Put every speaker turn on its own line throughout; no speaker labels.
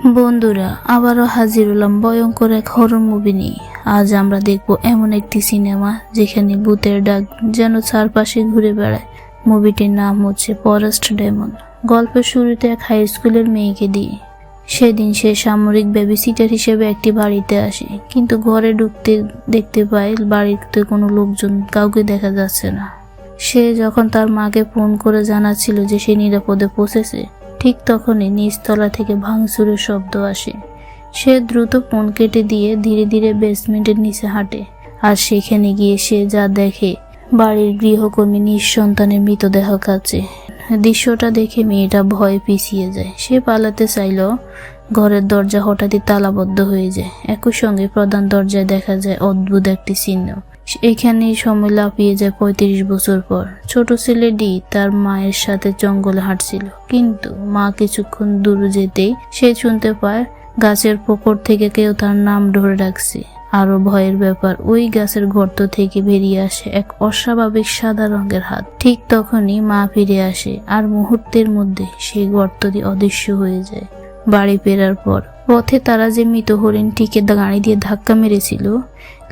বন্ধুরা, আবারও হাজির হলাম ভয়ঙ্কর এক হরর মুভি নিয়ে। আজ আমরা দেখব এমন একটি সিনেমা যেখানে ভূতের ডাক যেন চারপাশে ঘুরে বেড়ায়। মুভিটির নাম হচ্ছে ফরেস্ট ডেমন গল্পের শুরুতে এক হাই স্কুলের মেয়েকে দিয়ে। সেদিন সে সামরিক বেবিসিটার হিসেবে একটি বাড়িতে আসে, কিন্তু ঘরে ঢুকতে দেখতে পায় বাড়িতে কোনো লোকজন কাউকে দেখা যাচ্ছে না। সে যখন তার মাকে ফোন করে জানাচ্ছিল যে সে নিরাপদে পৌঁছেছে ঠিক তখনই নিচতলা থেকে ভাঙচুরের শব্দ আসে। সে দ্রুত ফোন কেটে দিয়ে ধীরে ধীরে বেসমেন্টের নিচে হাঁটে আর সেখানে গিয়ে সে যা দেখে, বাড়ির গৃহকর্মী নিঃসন্তানের মৃতদেহ কাছে দৃশ্যটা দেখে মেয়েটা ভয়ে পিছিয়ে যায়। সে পালাতে চাইল, ঘরের দরজা হঠাৎই তালাবদ্ধ হয়ে যায়। একই সঙ্গে প্রধান দরজায় দেখা যায় অদ্ভুত একটি চিহ্ন। এখানেই সময় লাফিয়ে যায় পঁয়ত্রিশ বছর পর। ছোট ছেলে ডি তার মায়ের সাথে জঙ্গলে হাঁটছিল। কিন্তু মা কিছুক্ষণ দূর যেতেই সে শুনতে পায় গাছের পোকর থেকে কেউ তার নাম ধরে রাখছে আরও ভয়ের ব্যাপার, ওই গাছের গর্ত থেকে বেরিয়ে আসে এক অস্বাভাবিক সাদা রঙের হাত। ঠিক তখনই মা ফিরে আসে, আর মুহূর্তের মধ্যে সেই গর্তটি অদৃশ্য হয়ে যায়। বাড়ি ফেরার পর পথে তারা যে মৃত হরিণটিকে গাড়ি দিয়ে ধাক্কা মেরেছিল,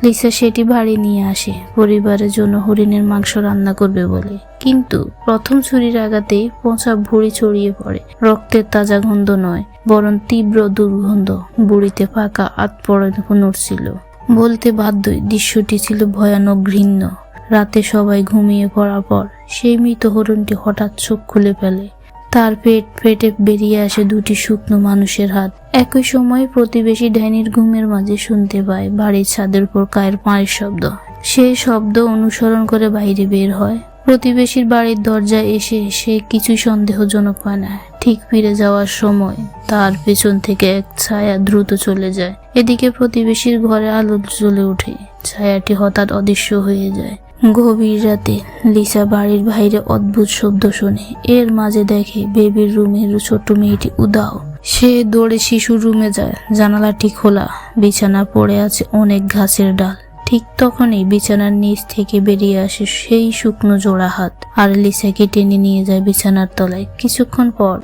লিসা সেটি বাড়ি নিয়ে আসে, পরিবারের জন্য হরিণের মাংস রান্না করবে বলে। কিন্তু প্রথম ছুরির আঘাতে পচা ভুঁড়ি ছড়িয়ে পড়ে। রক্তের তাজা গন্ধ নয়, বরং তীব্র দুর্গন্ধ। বুড়িতে ফাঁকা আতপড়ে নড়ছিল বলতে বাধ্যই, দৃশ্যটি ছিল ভয়ানক ঘৃণ্য। রাতে সবাই ঘুমিয়ে পড়ার পর সেই মৃত হরিণটি হঠাৎ চোখ খুলে ফেলে। তার পেট পেটে বেরিয়ে আসে দুটি শুকনো মানুষের হাত। একই সময় প্রতিবেশী ড্যানির ঘুমের মাঝে শুনতে পায় বাড়ির ছাদের উপর কায়ের পায়ের শব্দ। সেই শব্দ অনুসরণ করে বাইরে বের হয়। প্রতিবেশীর বাড়ির দরজায় এসে সে কিছু সন্দেহজনক পায় না। ঠিক ফিরে যাওয়ার সময় তার পেছন থেকে এক ছায়া দ্রুত চলে যায়। এদিকে প্রতিবেশীর ঘরে আলো জ্বলে ওঠে। ছায়াটি হঠাৎ অদৃশ্য হয়ে যায়। গভীর রাতে লিসা বাড়ির বাইরে অদ্ভুত শব্দ শোনে। এর মাঝে দেখে বেবির রুমের ছোট্ট মেয়েটি উদাও। সে দৌড়ে শিশুর রুমে যায়। জানালাটি খোলা। বিছানা পড়ে আছে অনেক ঘাসের ডাল। ঠিক তখনই বিছানার নিচ থেকে বেরিয়ে আসে সেই শুকনো জোড়া হাত। আর লিসাকে টেনে নিয়ে যায় বিছানার তলায়। কিছুক্ষণ পর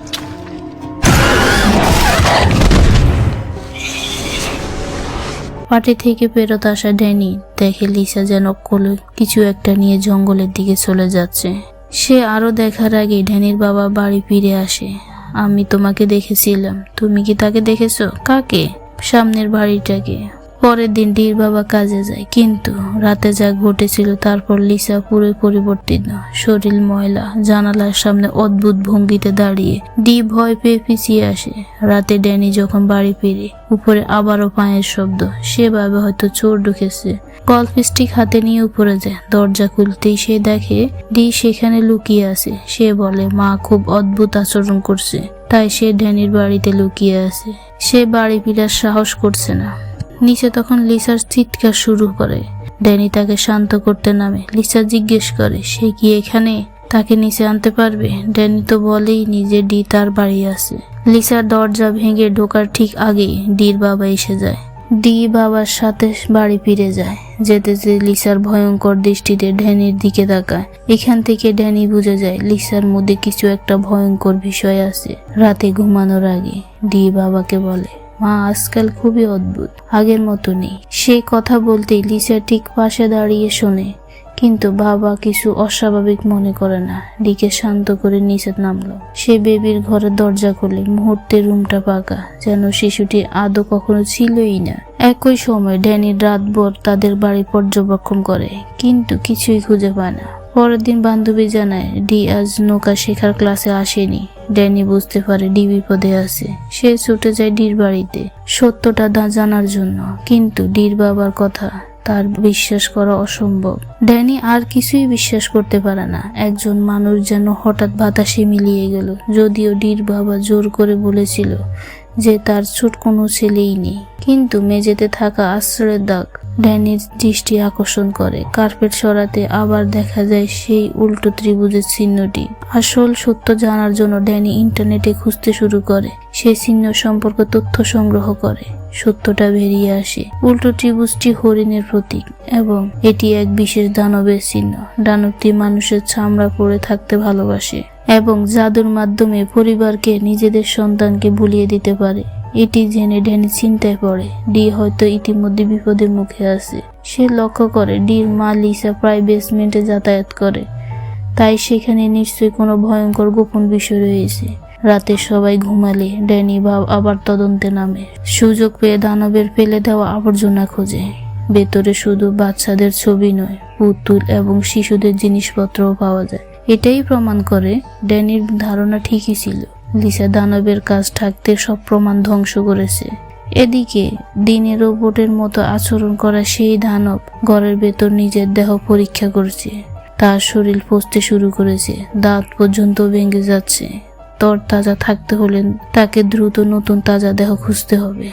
পার্টি থেকে ফেরত আসা ড্যানি দেখে লিসা যেন কোলে কিছু একটা নিয়ে জঙ্গলের দিকে চলে যাচ্ছে। সে আরও দেখার আগে ড্যানির বাবা বাড়ি ফিরে আসে। আমি তোমাকে দেখেছিলাম। তুমি কি তাকে দেখেছ? কাকে? সামনের বাড়িটাকে। পরের দিন ডির বাবা কাজে যায়, কিন্তু রাতে যা ঘটেছিল তারপর লিসা পুরো পরিবর্তিত। শরীর ময়লা, জানালার সামনে অদ্ভুত ভঙ্গিতে দাঁড়িয়ে ডি ভয় পেয়ে পিছিয়ে আসে। রাতে ড্যানি যখন বাড়ি ফিরে, উপরে আবারও পায়ের শব্দ, সেভাবে হয়তো চোর ঢুকেছে। গল্ফ স্টিক হাতে নিয়ে উপরে যায়, দরজা খুলতেই সে দেখে ডি সেখানে লুকিয়ে আছে। সে বলে, মা, খুব অদ্ভুত আচরণ করছে। তাই সে ড্যানির বাড়িতে লুকিয়ে আছে। সে বাড়ি ফিরার সাহস করছে না। নিচে তখন লিসার চিৎকার শুরু করে। ড্যানি তাকে শান্ত করতে নামে। লিসা জিজ্ঞেস করে, সে কি এখানে? তাকে নিচে আনতে পারবে? ড্যানি তো বলেই নিজে ডি তার বাড়ি আছে। লিসার দরজা ভেঙে ঢোকার ঠিক আগেই ডির বাবা এসে যায়। ডি বাবার সাথে বাড়ি ফিরে যায়। যেতে যেতে লিসার ভয়ঙ্কর দৃষ্টিতে ড্যানির দিকে তাকায়। এখান থেকে ড্যানি বুঝে যায়, লিসার মধ্যে কিছু একটা ভয়ঙ্কর বিষয় আছে। রাতে ঘুমানোর আগে ডি বাবাকে বলে মা, আজকাল খুবই অদ্ভুত। আগের মতো নেই। সে কথা বলতেই লিসা ঠিক পাশে দাঁড়িয়ে শোনে। কিন্তু বাবা কিছু অস্বাভাবিক মনে করে না। ডিকে শান্ত করে নিচে নামলো। সে বেবির ঘরের দরজা খুলে মুহূর্তে রুমটা পাকা, যেন শিশুটি আদৌ কখনো ছিলই না। একই সময় ড্যানির রাতভর তাদের বাড়ি পর্যবেক্ষণ করে, কিন্তু কিছুই খুঁজে পায় না। পরের দিন বান্ধবী জানায় ডি আজ নৌকা শেখার ক্লাসে আসেনি। ড্যানি বুঝতে পারে ডি বিপদে আছে। সে ছুটে যায় ডির বাড়িতে। সত্যটা জানার জন্য। কিন্তু ডির বাবার কথা তার বিশ্বাস করা অসম্ভব। ড্যানি আর কিছুই বিশ্বাস করতে পারে না। একজন মানুষ যেন হঠাৎ বাতাসে মিলিয়ে গেল। যদিও ডির বাবা জোর করে বলেছিল যে তার ছোট কোনো ছেলেই নেই। কিন্তু মেঝেতে থাকা আশ্রয়ের দাগ ড্যানির দৃষ্টি আকর্ষণ করে। কার্পেট সরাতে আবার দেখা যায় সেই উল্টো ত্রিভুজের চিহ্নটি। আসল সত্য জানার জন্য ড্যানি ইন্টারনেটে খুঁজতে শুরু করে। সেই চিহ্ন সম্পর্কে তথ্য সংগ্রহ করে। সত্যটা বেরিয়ে আসে। উল্টো ত্রিভুজটি হরিণের প্রতীক এবং এটি এক বিশেষ দানবের চিহ্ন। দানবটি মানুষের চামড়া পরে থাকতে ভালোবাসে এবং জাদুর মাধ্যমে পরিবারকে নিজেদের সন্তানকে ভুলিয়ে দিতে পারে। এটি জেনে ড্যানি চিন্তায় পড়ে ডি হয়তো ইতিমধ্যে বিপদের মুখে আছে। সে লক্ষ্য করে, ডির মা লিসা প্রায় বেসমেন্টে যাতায়াত করে। তাই সেখানে নিশ্চয়ই কোনো ভয়ঙ্কর গোপন বিষয় রয়েছে। রাতে সবাই ঘুমালে, ড্যানি ভাব আবার তদন্তে নামে। সুযোগ পেয়ে দানবের ফেলে দেওয়া আবর্জনা খোঁজে। ভেতরে শুধু বাচ্চাদের ছবি নয়, পুতুল এবং শিশুদের জিনিসপত্রও পাওয়া যায়। এটাই প্রমাণ করে, ড্যানির ধারণা ঠিকই ছিল। লিসা দানবের কাজ থাকতে সব প্রমাণ ধ্বংস করেছে। এদিকে দিনে রোবটের মতো আচরণ করা সেই দানব ঘরের ভেতর নিজের দেহ পরীক্ষা করছে। তার শরীর পচতে শুরু করেছে, দাঁত পর্যন্ত ভেঙে যাচ্ছে। তর তাজা থাকতে হলে তাকে দ্রুত নতুন তাজা দেহ খুঁজতে হবে।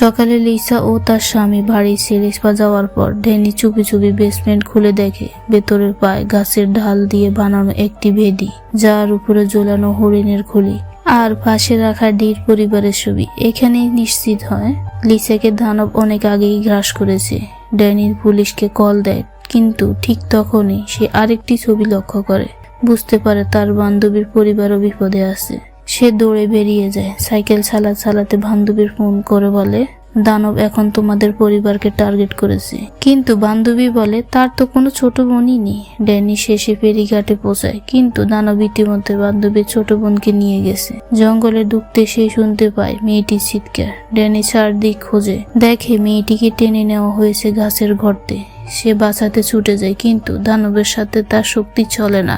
সকালে লিসা ও তার স্বামী বাড়ি ছেড়ে যাওয়ার পর ড্যানি চুপি চুপি বেসমেন্ট খুলে দেখে, ভেতরের পায়ে গাছের ঢাল দিয়ে বানানো একটি ভেদি, যার উপরে ঝোলানো হরিণের খুলি। আর পাশে রাখা ডির পরিবারের ছবি। এখানেই নিশ্চিত হয়, লিসাকে দানব অনেক আগেই গ্রাস করেছে। ড্যানির পুলিশকে কল দেয়, কিন্তু ঠিক তখনই সে আরেকটি ছবি লক্ষ্য করে। বুঝতে পারে তার বান্ধবীর পরিবারও বিপদে আছে। সে দৌড়ে বেরিয়ে যায়, সাইকেল চালা চালাতে বান্ধবীর ফোন করে বলে দানব এখন তোমাদের পরিবারকে টার্গেট করেছে। কিন্তু বান্ধবী বলে, তার তো কোনো ছোট বোনই নেই। ড্যানি শেষে ফেরিঘাটে পৌঁছায়, কিন্তু দানব ইতিমধ্যে বান্ধবীর ছোট বোনকে নিয়ে গেছে। জঙ্গলে ঢুকতে সে শুনতে পায় মেয়েটির চিৎকার। ড্যানি চারদিক খোঁজে, দেখে মেয়েটিকে টেনে নেওয়া হয়েছে গাছের গর্তে সে বাঁচাতে ছুটে যায়, কিন্তু দানবের সাথে তার শক্তি চলে না।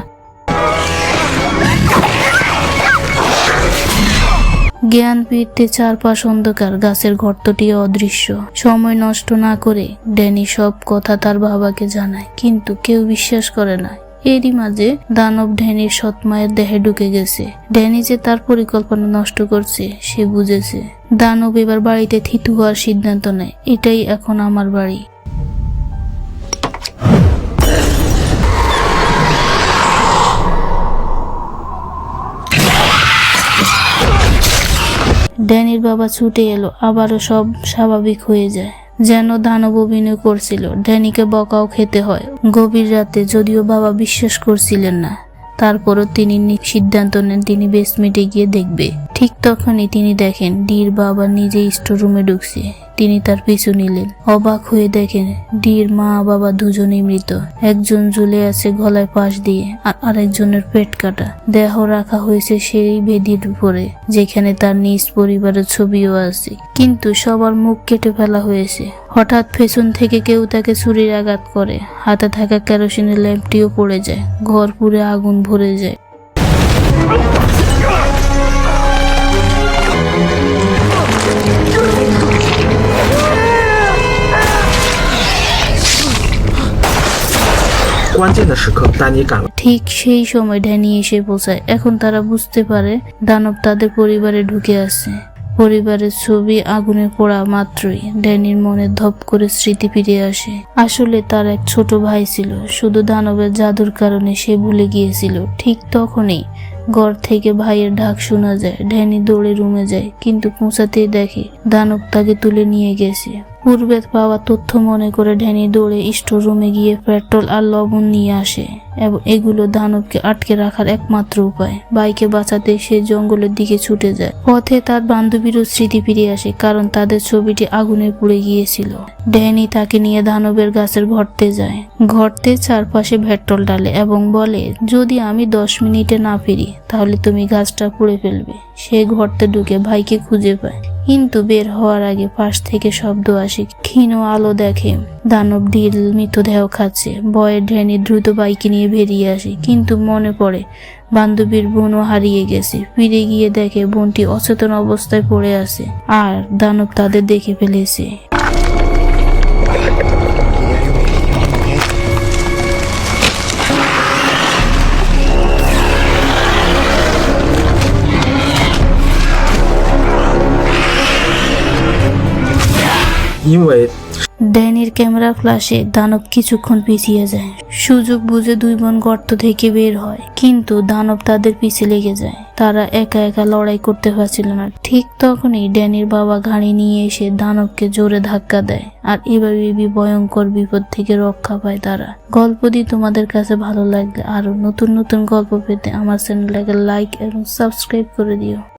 জ্ঞান ফিরতে চারপাশ অন্ধকার, গাছের গর্তটি অদৃশ্য। সময় নষ্ট না করে ড্যানি সব কথা তার বাবাকে জানায়, কিন্তু কেউ বিশ্বাস করে না। এরই মাঝে দানব ড্যানির সৎমায়ের দেহে ঢুকে গেছে। ড্যানি যে তার পরিকল্পনা নষ্ট করছে, সে বুঝেছে। দানব এবার বাড়িতে থিতু হওয়ার সিদ্ধান্ত নেয়, এটাই এখন আমার বাড়ি। ড্যানির বাবা ছুটে এলো, আবারও সব স্বাভাবিক হয়ে যায়। যেন দানব অভিনয় করছিল, ড্যানিকে বকাও খেতে হয়। গভীর রাতে যদিও বাবা বিশ্বাস করছিলেন না, তারপরও তিনি সিদ্ধান্ত নেন তিনি বেসমেন্টে গিয়ে দেখবে। ঠিক তখনই তিনি দেখেন, ডির বাবা নিজেই স্টোর রুমে ঢুকছে। তিনি তার পিছু নিলেন। অবাক হয়ে দেখেন ডির মা বাবা দুজনেই মৃত। একজন ঝুলে আছে গলায় পাশ দিয়ে আর আরেকজনের পেট কাটা। দেহ রাখা হয়েছে সেই বেদির উপরে, যেখানে তার নিজ পরিবারের ছবিও আছে। কিন্তু সবার মুখ কেটে ফেলা হয়েছে। হঠাৎ পেছন থেকে কেউ তাকে ছুরির আঘাত করে। হাতে থাকা কেরোসিনের ল্যাম্পটিও পড়ে যায়। ঘর পুরে আগুন ভরে যায় “ ঠিক সেই সময় ড্যানি এসে পৌঁছায়। এখন তারা বুঝতে পারে দানব তাদের পরিবারে ঢুকে আছে। পরিবারের ছবি আগুনে পোড়া মাত্রই ড্যানির মনে ধপ করে স্মৃতি ফিরে আসে। আসলে তার এক ছোট ভাই ছিল, শুধু দানবের জাদুর কারণে সে ভুলে গিয়েছিল। ঠিক তখনই ঘর থেকে ভাইয়ের ঢাক শোনা যায়। ড্যানি দৌড়ে রুমে যায়, কিন্তু পৌঁছাতেই দেখে দানব তাকে তুলে নিয়ে গেছে। পূর্বে পাওয়া তথ্য মনে করে ড্যানি দৌড়ে স্টোর রুমে গিয়ে পেট্রোল আর লবণ নিয়ে আসে। এবং এগুলো দানবকে আটকে রাখার একমাত্র উপায়। বাইকে বাঁচাতে সে জঙ্গলের দিকে ছুটে যায়। পথে তার বান্ধবীরও স্মৃতি ফিরে আসে, কারণ তাদের ছবিটি আগুনে পুড়ে গিয়েছিল। ড্যানি তাকে নিয়ে দানবের গাছের ঘরতে যায়। ঘরতে চারপাশে পেট্রোল ডালে এবং বলে, যদি আমি দশ মিনিটে না ফিরি, তাহলে তুমি গাছটা পুড়ে ফেলবে। সে ঘরতে ঢুকে ভাইকে খুঁজে পায়। কিন্তু বের হওয়ার আগে পাশ থেকে শব্দ আসে, ক্ষীণ আলো দেখে। দানব ঢিল মৃতদেহ খাচ্ছে বয়ের ড্রেনি দ্রুত বাইকে নিয়ে বেরিয়ে আসে, কিন্তু মনে পড়ে বান্ধবীর বোনও হারিয়ে গেছে। ফিরে গিয়ে দেখে বোনটি অচেতন অবস্থায় পড়ে আছে, আর দানব তাদের দেখে ফেলেছে “
因为
ড্যানির ক্যামেরা ফ্ল্যাশে দানব কিছুক্ষণ পিছিয়ে যায়। সুযোগ বুঝে দুই বোন গর্ত থেকে বের হয়, কিন্তু দানব তাদের পিছে লেগে যায়। তারা একা একা লড়াই করতে পারছিল না। ঠিক তখনই ড্যানির বাবা গাড়ি নিয়ে এসে দানবকে জোরে ধাক্কা দেয়, আর এভাবে ভয়ঙ্কর বিপদ থেকে রক্ষা পায় তারা। গল্পটি তোমাদের কাছে ভালো লাগলে আরও নতুন নতুন গল্প পেতে আমার চ্যানেলটাকে লাইক এবং সাবস্ক্রাইব করে দিও।